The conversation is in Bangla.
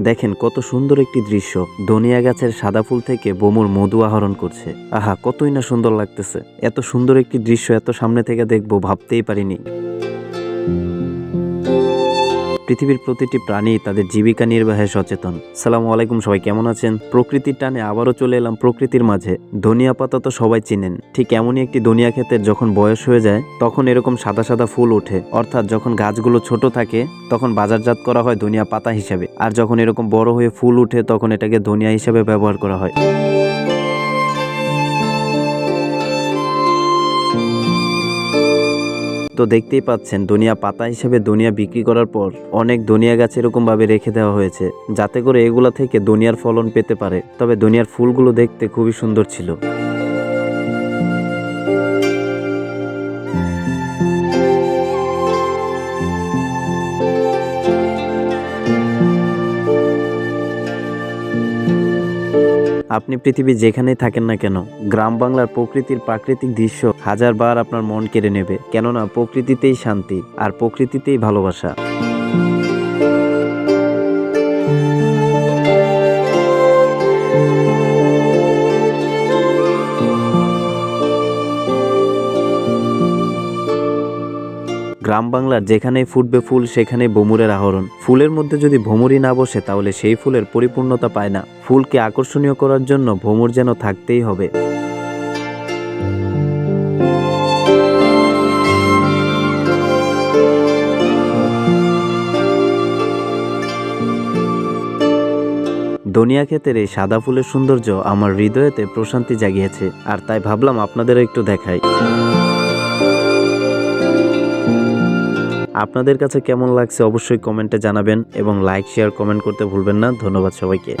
দেখেন কত সুন্দর একটি দৃশ্য। ধনিয়া গাছের সাদা ফুল থেকে বোমুর মধু আহরণ করছে। আহা, কতই না সুন্দর লাগতেছে। এত সুন্দর একটি দৃশ্য এত সামনে থেকে দেখব, ভাবতেই পারিনি। পৃথিবীর প্রতিটি প্রাণী তাদের জীবিকা নির্বাহে সচেতন। সালাম আলাইকুম, সবাই কেমন আছেন? প্রকৃতির টানে আবারও চলে এলাম প্রকৃতির মাঝে। ধনিয়া পাতা তো সবাই চিনেন। ঠিক এমনই একটি ধনিয়া ক্ষেতের যখন বয়স হয়ে যায়, তখন এরকম সাদা সাদা ফুল ওঠে। অর্থাৎ যখন গাছগুলো ছোট থাকে, তখন বাজারজাত করা হয় ধনিয়া পাতা হিসাবে। আর যখন এরকম বড় হয়ে ফুল উঠে, তখন এটাকে ধনিয়া হিসাবে ব্যবহার করা হয়। তো দেখতেই পাচ্ছেন, দুনিয়া পাতা হিসেবে দুনিয়া বিক্রি করার পর অনেক দুনিয়া গাছ এরকম ভাবে রেখে দেওয়া হয়েছে, যাতে করে এগুলা থেকে দুনিয়ার ফলন পেতে পারে। তবে দুনিয়ার ফুলগুলো দেখতে খুবই সুন্দর ছিল। আপনি পৃথিবী যেখানেই থাকেন না কেন, গ্রাম বাংলার প্রকৃতির প্রাকৃতিক দৃশ্য হাজারবার আপনার মন কেড়ে নেবে। কেননা, প্রকৃতিতেই শান্তি আর প্রকৃতিতেই ভালোবাসা। গ্রাম বাংলার যেখানেই ফুটবে ফুল সেখানে বমুরের আহরণ। ফুলের মধ্যে যদি ভ্রমরই না বসে, তাহলে সেই ফুলের পরিপূর্ণতা পায় না। ফুলকে আকর্ষণীয় করার জন্য ভ্রমর যেন থাকতেই হবে। দনিয়া ক্ষেতের এই সাদা ফুলের সৌন্দর্য আমার হৃদয়েতে প্রশান্তি জাগিয়েছে, আর তাই ভাবলাম আপনাদেরও একটু দেখাই। আপনাদের কাছে কেমন লাগছে অবশ্যই কমেন্টে জানাবেন এবং লাইক শেয়ার কমেন্ট করতে ভুলবেন না। ধন্যবাদ সবাইকে।